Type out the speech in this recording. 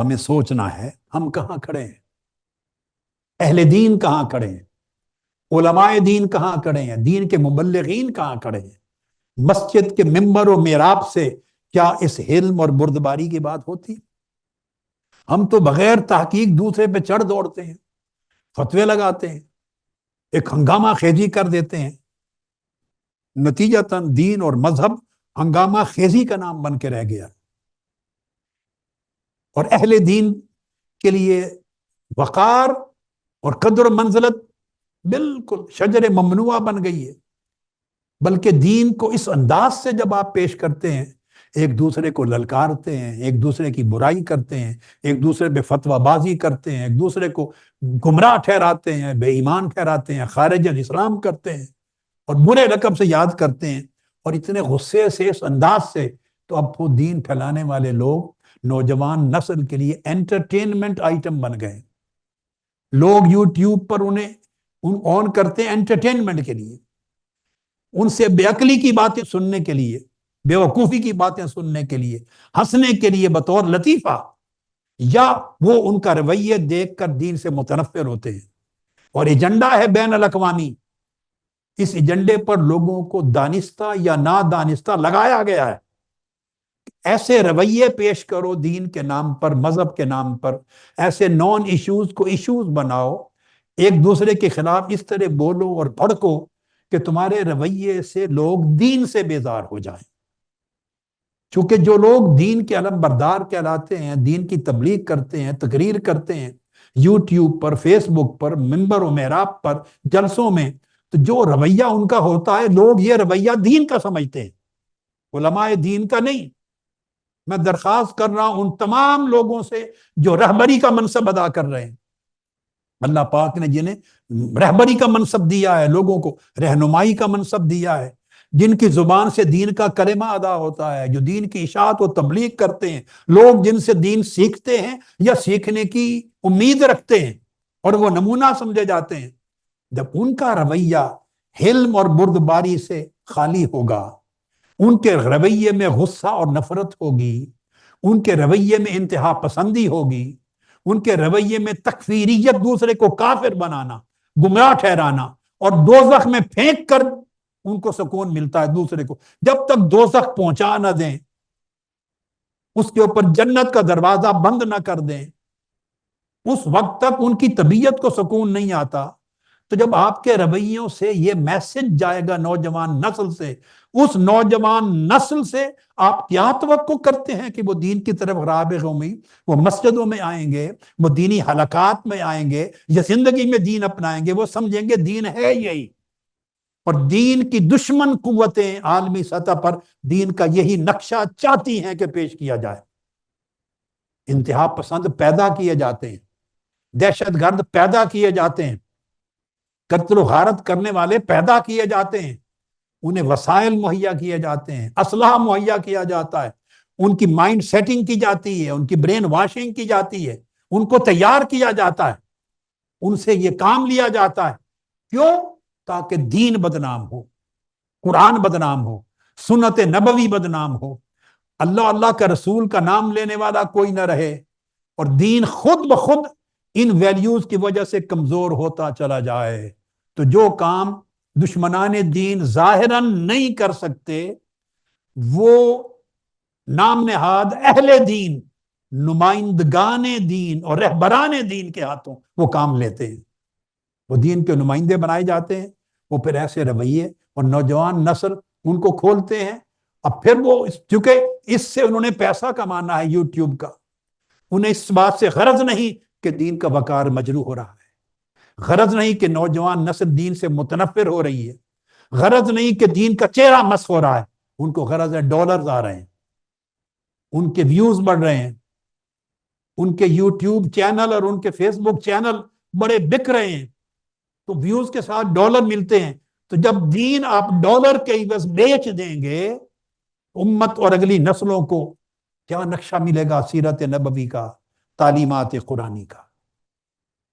ہمیں سوچنا ہے ہم کہاں کھڑے ہیں؟ اہل دین کہاں کھڑے ہیں؟ علماء دین کہاں کھڑے ہیں؟ دین کے مبلغین کہاں کھڑے ہیں؟ مسجد کے ممبر و میراب سے کیا اس حلم اور بردباری کی بات ہوتی؟ ہم تو بغیر تحقیق دوسرے پہ چڑھ دوڑتے ہیں، فتوے لگاتے ہیں، ایک ہنگامہ خیزی کر دیتے ہیں۔ نتیجہ تن دین اور مذہب ہنگامہ خیزی کا نام بن کے رہ گیا۔ اور اہل دین کے لیے وقار اور قدر و منزلت بالکل شجر ممنوع بن گئی ہے۔ بلکہ دین کو اس انداز سے جب آپ پیش کرتے ہیں، ایک دوسرے کو للکارتے ہیں، ایک دوسرے کی برائی کرتے ہیں، ایک دوسرے پہ فتوہ بازی کرتے ہیں، ایک دوسرے کو گمراہ ٹھہراتے ہیں، بے ایمان ٹھہراتے ہیں، خارج الاسلام کرتے ہیں اور برے رقم سے یاد کرتے ہیں اور اتنے غصے سے، اس انداز سے تو اب وہ دین پھیلانے والے لوگ نوجوان نسل کے لیے انٹرٹینمنٹ آئٹم بن گئے۔ لوگ یوٹیوب پر انہیں آن کرتے ہیں انٹرٹینمنٹ کے لیے۔ ان سے بے عقلی کی باتیں سننے کے لیے، بے وقوفی کی باتیں سننے کے لیے، ہنسنے کے لیے بطور لطیفہ، یا وہ ان کا رویہ دیکھ کر دین سے متنفر ہوتے ہیں۔ اور ایجنڈا ہے بین الاقوامی۔ اس ایجنڈے پر لوگوں کو دانستہ یا نادانستہ لگایا گیا ہے۔ ایسے رویے پیش کرو دین کے نام پر، مذہب کے نام پر، ایسے نان ایشوز کو ایشوز بناؤ، ایک دوسرے کے خلاف اس طرح بولو اور بھڑکو کہ تمہارے رویے سے لوگ دین سے بیزار ہو جائیں۔ چونکہ جو لوگ دین کے علم بردار کہلاتے ہیں، دین کی تبلیغ کرتے ہیں، تقریر کرتے ہیں، یوٹیوب پر فیس بک پر ممبر و محراب پر، جلسوں میں، تو جو رویہ ان کا ہوتا ہے، لوگ یہ رویہ دین کا سمجھتے ہیں۔ علماء دین کا نہیں۔ میں درخواست کر رہا ہوں ان تمام لوگوں سے جو رہبری کا منصب ادا کر رہے ہیں۔ اللہ پاک نے جنہیں رہبری کا منصب دیا ہے، لوگوں کو رہنمائی کا منصب دیا ہے، جن کی زبان سے دین کا کلمہ ادا ہوتا ہے، جو دین کی اشاعت و تبلیغ کرتے ہیں، لوگ جن سے دین سیکھتے ہیں یا سیکھنے کی امید رکھتے ہیں اور وہ نمونہ سمجھے جاتے ہیں، جب ان کا رویہ حلم اور بردباری سے خالی ہوگا۔ ان کے رویے میں غصہ اور نفرت ہوگی، ان کے رویے میں انتہا پسندی ہوگی، ان کے رویے میں تکفیریت دوسرے کو کافر بنانا، گمراہ ٹھہرانا اور دوزخ میں پھینک کر ان کو سکون ملتا ہے دوسرے کو۔ جب تک دوزخ پہنچا نہ دیں، اس کے اوپر جنت کا دروازہ بند نہ کر دیں، اس وقت تک ان کی طبیعت کو سکون نہیں آتا۔ تو جب آپ کے رویوں سے یہ میسج جائے گا نوجوان نسل سے، اس نوجوان نسل سے آپ کیا توقع کرتے ہیں کہ وہ دین کی طرف رابق ہوں وہ مسجدوں میں آئیں گے، وہ دینی حلقات میں آئیں گے، یا زندگی میں دین اپنائیں گے، وہ سمجھیں گے دین ہے یہی۔ اور دین کی دشمن قوتیں عالمی سطح پر دین کا یہی نقشہ چاہتی ہیں کہ پیش کیا جائے۔ انتہا پسند پیدا کیے جاتے ہیں، دہشت گرد پیدا کیے جاتے ہیں قتل و غارت کرنے والے پیدا کیے جاتے ہیں۔ انہیں وسائل مہیا کیے جاتے ہیں، اسلحہ مہیا کیا جاتا ہے۔ ان کی مائنڈ سیٹنگ کی جاتی ہے، ان کی برین واشنگ کی جاتی ہے۔ ان کو تیار کیا جاتا ہے۔ ان سے یہ کام لیا جاتا ہے۔ کیوں؟ تاکہ دین بدنام ہو، قرآن بدنام ہو، سنت نبوی بدنام ہو۔ اللہ اللہ کا رسول کا نام لینے والا کوئی نہ رہے۔ اور دین خود بخود ان ویلیوز کی وجہ سے کمزور ہوتا چلا جائے۔ تو جو کام دشمنان دین ظاہراً نہیں کر سکتے، وہ نام نہاد اہل دین، نمائندگان دین اور رہبران دین کے ہاتھوں وہ کام لیتے ہیں۔ وہ دین کے نمائندے بنائے جاتے ہیں، وہ پھر ایسے رویے اور نوجوان نسل ان کو کھولتے ہیں۔ اب پھر وہ چونکہ اس سے انہوں نے پیسہ کمانا ہے یوٹیوب کا، انہیں اس بات سے غرض نہیں کہ دین کا وقار مجروح ہو رہا ہے۔ غرض نہیں کہ نوجوان نسل دین سے متنفر ہو رہی ہے۔ غرض نہیں کہ دین کا چہرہ مس ہو رہا ہے۔ ان کو غرض ہے ڈالرز آ رہے ہیں۔ ان کے ویوز بڑھ رہے ہیں۔ ان کے یوٹیوب چینل اور ان کے فیس بک چینل بڑے بک رہے ہیں۔ تو ویوز کے ساتھ ڈالر ملتے ہیں۔ تو جب دین آپ ڈالر کے عوض بیچ دیں گے، امت اور اگلی نسلوں کو کیا نقشہ ملے گا سیرت نبوی کا، تعلیمات قرآنی کا؟